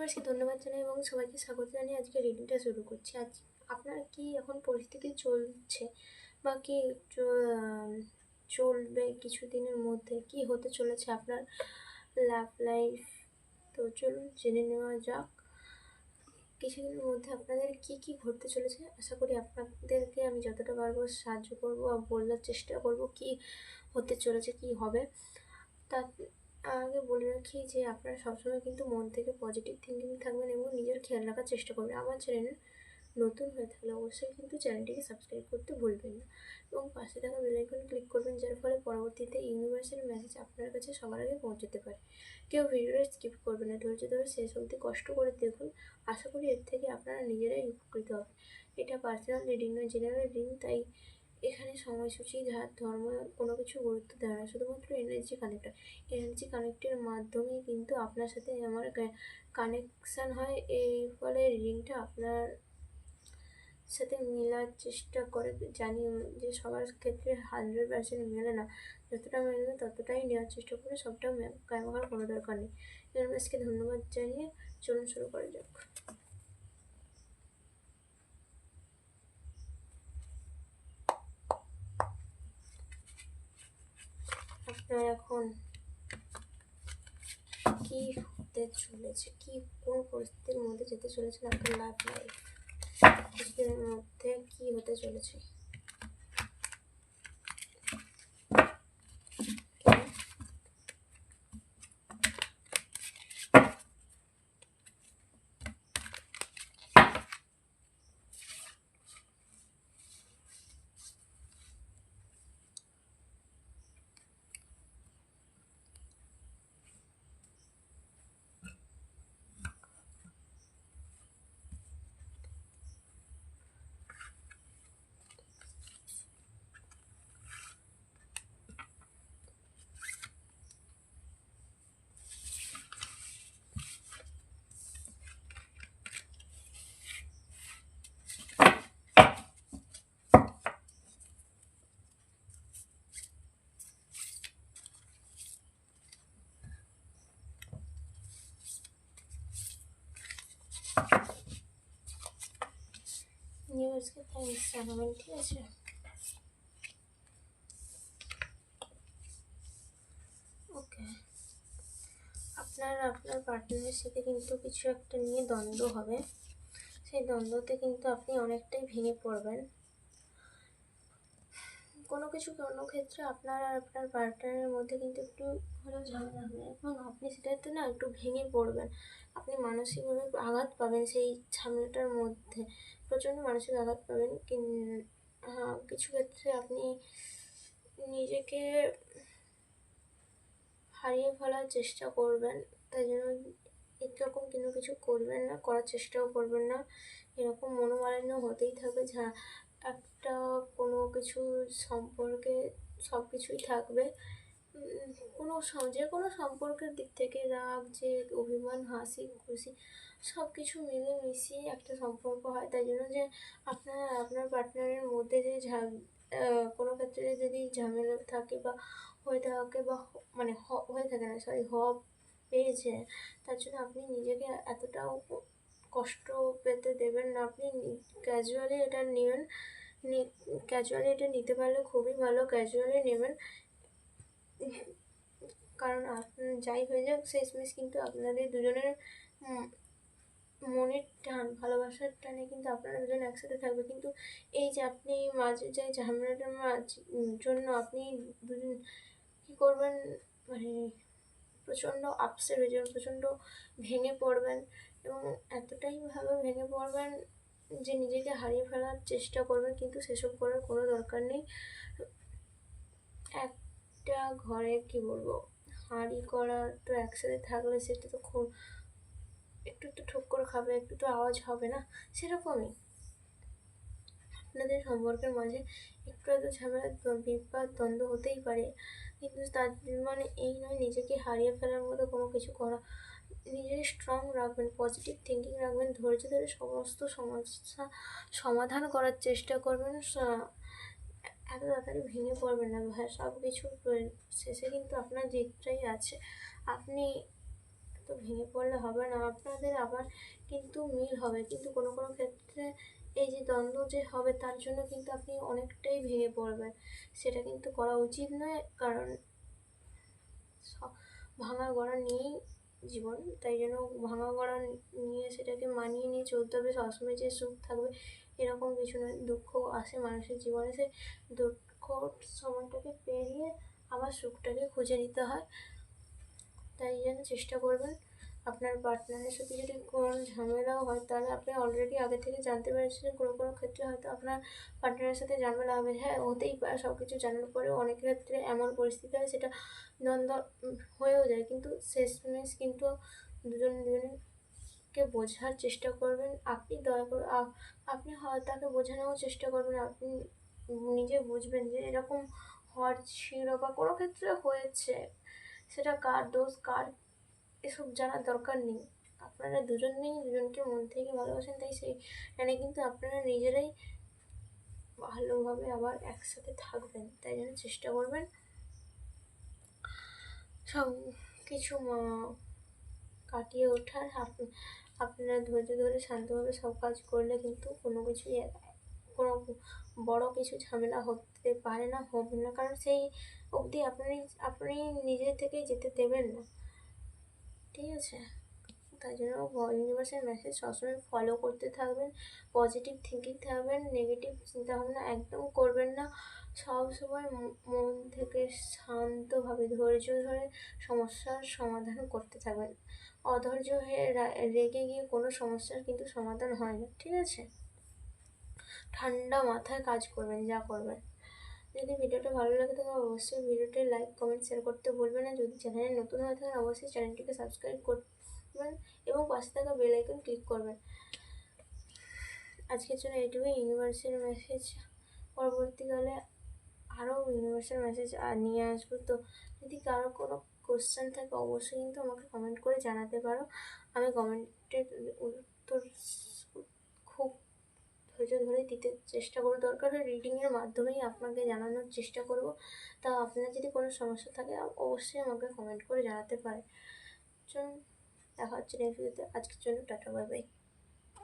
ইউনিভার্সকে ধন্যবাদ জানাই এবং সবাইকে স্বাগত জানিয়ে আজকে রিডিংটা শুরু করছি। আজ আপনার কি এখন পরিস্থিতি চলছে বা কি চলবে কিছুদিনের মধ্যে? কি হতে চলেছে আপনার লাভ লাইফ তো চলুন জেনে নেওয়া যাক। কিছুদিনের মধ্যে আপনাদের কি কি ঘটতে চলেছে? আশা করি আপনাদেরকে আমি যতটা পারব সাহায্য করব আর বলার চেষ্টা করব কি হতে চলেছে, কি হবে। তার আগে বলে রাখি যে আপনারা সবসময় কিন্তু মন থেকে পজিটিভ থিঙ্কিং থাকবেন এবং নিজের খেয়াল রাখার চেষ্টা করবেন। আমার চ্যানেলে নতুন হয়ে থাকলে অবশ্যই কিন্তু চ্যানেলটিকে সাবস্ক্রাইব করতে ভুলবেন না। এবং পাশে থাকা বেলাইকন ক্লিক করবেন যার ফলে পরবর্তীতে ইউনিভার্সাল মেসেজ আপনার কাছে সবার আগে পৌঁছতে পারে। কেউ ভিডিওটা স্কিপ করবেন না, ধৈর্য ধরে শেষ অবধি কষ্ট করে দেখুন। আশা করি এর থেকে আপনারা নিজেরাই উপকৃত হবেন। এটা পার্সোনাল রিডিং নয় জেনারেল রিডিং তাই এখানে সময়সূচি ধার ধর্ম, কোনো কিছু গুরুত্ব দেয় না। শুধুমাত্র এনার্জি কানেক্টর এনার্জি কানেক্টের মাধ্যমে কিন্তু আপনার সাথে আমার কানেকশান হয়। এই ফলে রিডিংটা আপনার সাথে মেলার চেষ্টা করে। জানি যে সবার ক্ষেত্রে হান্ড্রেড পার্সেন্ট মেলে না। যতটা মেলে ততটাই নেওয়ার চেষ্টা করে। সবটা কামাকার কোনো দরকার নেই। ইউনিভার্সকে ধন্যবাদ জানিয়ে চলুন শুরু করা যাক। আপনার এখন? কি হতে চলেছে? কি কোন পরিস্থিতির মধ্যে যেতে চলেছে আপনার লাভ লাইফ মধ্যে কি হতে চলেছে? জানাবেন ঠিক আছে ওকে আপনার আপনার পার্টনারের সাথে কিন্তু কিছু একটা নিয়ে দ্বন্দ্ব হবে। সেই দ্বন্দ্বতে কিন্তু আপনি অনেকটাই ভেঙে পড়বেন। কোনো কিছু কোনো ক্ষেত্রে আপনার আর আপনার পার্টনারের মধ্যে কিন্তু একটু হলেও ঝামেলা হবে। এবং আপনি সেটাতে না একটু ভেঙে পড়বেন। আপনি মানসিকভাবে আঘাত পাবেন সেই ঝামেলাটার মধ্যে। প্রচণ্ড মানসিক আঘাত পাবেন। হ্যাঁ কিছু ক্ষেত্রে আপনি নিজেকে হারিয়ে ফেলার চেষ্টা করবেন। তাই জন্য এরকম কোনো কিছু করবেন না, করার চেষ্টাও করবেন না। এরকম মনোমালিন্য হতেই থাকবে। যা একটা কোনো কিছু সম্পর্কে সব কিছুই থাকবে। কোনো যে কোনো সম্পর্কের দিক থেকে রাগ যে অভিমান, হাসি, খুশি, সব কিছু মিলে মিশিয়ে একটা সম্পর্ক হয়। তাই জন্য যে আপনার আপনার পার্টনারের মধ্যে যে ঝা- কোনো ক্ষেত্রে যদি ঝামেলা থাকে বা হয়ে থাকে বা মানে হয়ে থাকে না সরি হওয়া পেয়েছে, তার জন্য আপনি নিজেকে এতটাও কষ্ট পেতে দেবেন না। আপনি ক্যাজুয়ালি এটা নেবেন ক্যাজুয়ালি এটা নিতে পারলে খুবই ভালো ক্যাজুয়ালি নেবেন। কারণ যাই হয়ে যাক, শেষমেশ কিন্তু আপনাদের দুজনের মনের টান, ভালোবাসার টানে কিন্তু আপনারা দুজন একসাথে থাকবে। কিন্তু এই যে আপনি মাঝে যে ঝামেলাটার জন্য আপনি দুজন কী করবেন? মানে প্রচণ্ড আপসেট হয়ে যাবেন প্রচণ্ড ভেঙে পড়বেন এবং এতটাই ভাবে ভেঙে পড়বেন যে নিজেকে হারিয়ে ফেলার চেষ্টা করবেন, কিন্তু সেসব করার কোনো দরকার নেই। একটা ঘরে কি বলব, হাঁড়ি করা তো একসাথে থাকলে সেটা তো খুব, একটু একটু ঠোক্কর খাবে, একটু তো আওয়াজ হবে না? সেরকমই। আপনাদের সম্পর্কের মাঝে একটু একটু ঝামেলা দ- বিবাদ দ্বন্দ্ব হতেই পারে। কিন্তু তার মানে এই নয়, নিজেকে হারিয়ে ফেলার মতো কোনো কিছু করা। নিজেকে স্ট্রং রাখবেন পজিটিভ থিঙ্কিং রাখবেন, ধৈর্য ধরে সমস্ত সমস্যা সমাধান করার চেষ্টা করবেন। এত তাড়াতাড়ি ভেঙে পড়বেন না ভাই সব প্রয়- শেষে কিন্তু আপনার জিতটাই আছে। আপনি তো ভেঙে পড়লে হবে না, আপনাদের আবার কিন্তু মিল হবে। কিন্তু কোনো কোনো ক্ষেত্রে এই যে দ্বন্দ্ব যে হবে তার জন্য কিন্তু আপনি অনেকটাই ভেঙে পড়বেন। সেটা কিন্তু করা উচিত নয়, কারণ ভাঙা গড়া নিয়েই জীবন। তাই জন্য ভাঙা গড়া নিয়ে সেটাকে মানিয়ে নিয়ে চলতে হবে। সবসময় যে সুখ থাকবে এরকম কিছু নয়, দুঃখ আসে মানুষের জীবনে। সে দুঃখ সময়টাকে পেরিয়ে আবার সুখটাকে খুঁজে নিতে হয়। তাই জন্য চেষ্টা করবেন আপনার পার্টনারের সাথে যদি কোনো ঝামেলাও হয়, তাহলে আপনি অলরেডি আগে থেকে জানতে পেরেছেন যে কোনো কোনো ক্ষেত্রে হয়তো আপনার পার্টনারের সাথে ঝামেলা হবে। হ্যাঁ হতেই পারে সব কিছু জানার পরেও অনেক ক্ষেত্রে এমন পরিস্থিতি হয় সেটা দ্বন্দ্ব হয়েও যায়। কিন্তু শেষমেশ কিন্তু দুজন দুজনকে বোঝার চেষ্টা করবেন। আপনি দয়া করে আপনি তাকে বোঝানোর চেষ্টা করবেন। আপনি নিজে বুঝবেন যে এরকম হওয়ার ছিল বা কোনো ক্ষেত্রে হয়েছে। সেটা কার দোষ, কার এসব জানার দরকার নেই। আপনারা দুজন দুজনেই দুজনকে মন থেকে ভালোবাসেন, তাই সেই মানে কিন্তু আপনারা নিজেরাই ভালোভাবে আবার একসাথে থাকবেন, তাই জন্য চেষ্টা করবেন। সব কিছু কাটিয়ে ওঠার। আপ- আপনারা ধৈর্য ধরে শান্তভাবে সব কাজ করলে কিন্তু কোনো কিছুই কোনো বড় কিছু ঝামেলা হতে পারে না, হবে না। কারণ সেই অবধি আপনি আপনি নিজে থেকেই যেতে দেবেন না। ঠিক আছে? তাই জন্য ইউনিভার্সের মেসেজ সবসময় ফলো করতে থাকবেন পজিটিভ থিঙ্কিং থাকবেন নেগেটিভ চিন্তাভাবনা একদম করবেন না। সব সময় মন থেকে শান্তভাবে ধৈর্য ধরে সমস্যার সমাধান করতে থাকবেন। অধৈর্য হয়ে রেগে গিয়ে কোনো সমস্যার কিন্তু সমাধান হয় না, ঠিক আছে? ঠান্ডা মাথায় কাজ করবেন, যা করবেন। যদি ভিডিওটা ভালো লাগে তাহলে অবশ্যই ভিডিওটি লাইক কমেন্ট শেয়ার করতে ভুলবেন না। যদি চ্যানেলে নতুন হয়ে থাকেন, অবশ্যই চ্যানেলটিকে সাবস্ক্রাইব করবেন এবং পাশে থাকা বেল আইকন ক্লিক করবেন। আজকের জন্য এইটুকুই। ইউনিভার্সের মেসেজ পরবর্তীকালে আরও ইউনিভার্সের মেসেজ নিয়ে আসব। তো যদি কারও কোনো কোশ্চেন থাকে, অবশ্যই কিন্তু আমাকে কমেন্ট করে জানাতে পারো। আমি কমেন্টের উত্তর ধৈর্য ধরে দিতে চেষ্টা করব দরকার হয়। রিডিংয়ের মাধ্যমেই আপনাকে জানানোর চেষ্টা করব। তা আপনার যদি কোনো সমস্যা থাকে, অবশ্যই আমাকে কমেন্ট করে জানাতে পারে চলুন, দেখা হচ্ছে নেক্সট ভিডিওতে আজকের জন্য টাটা বাই বাই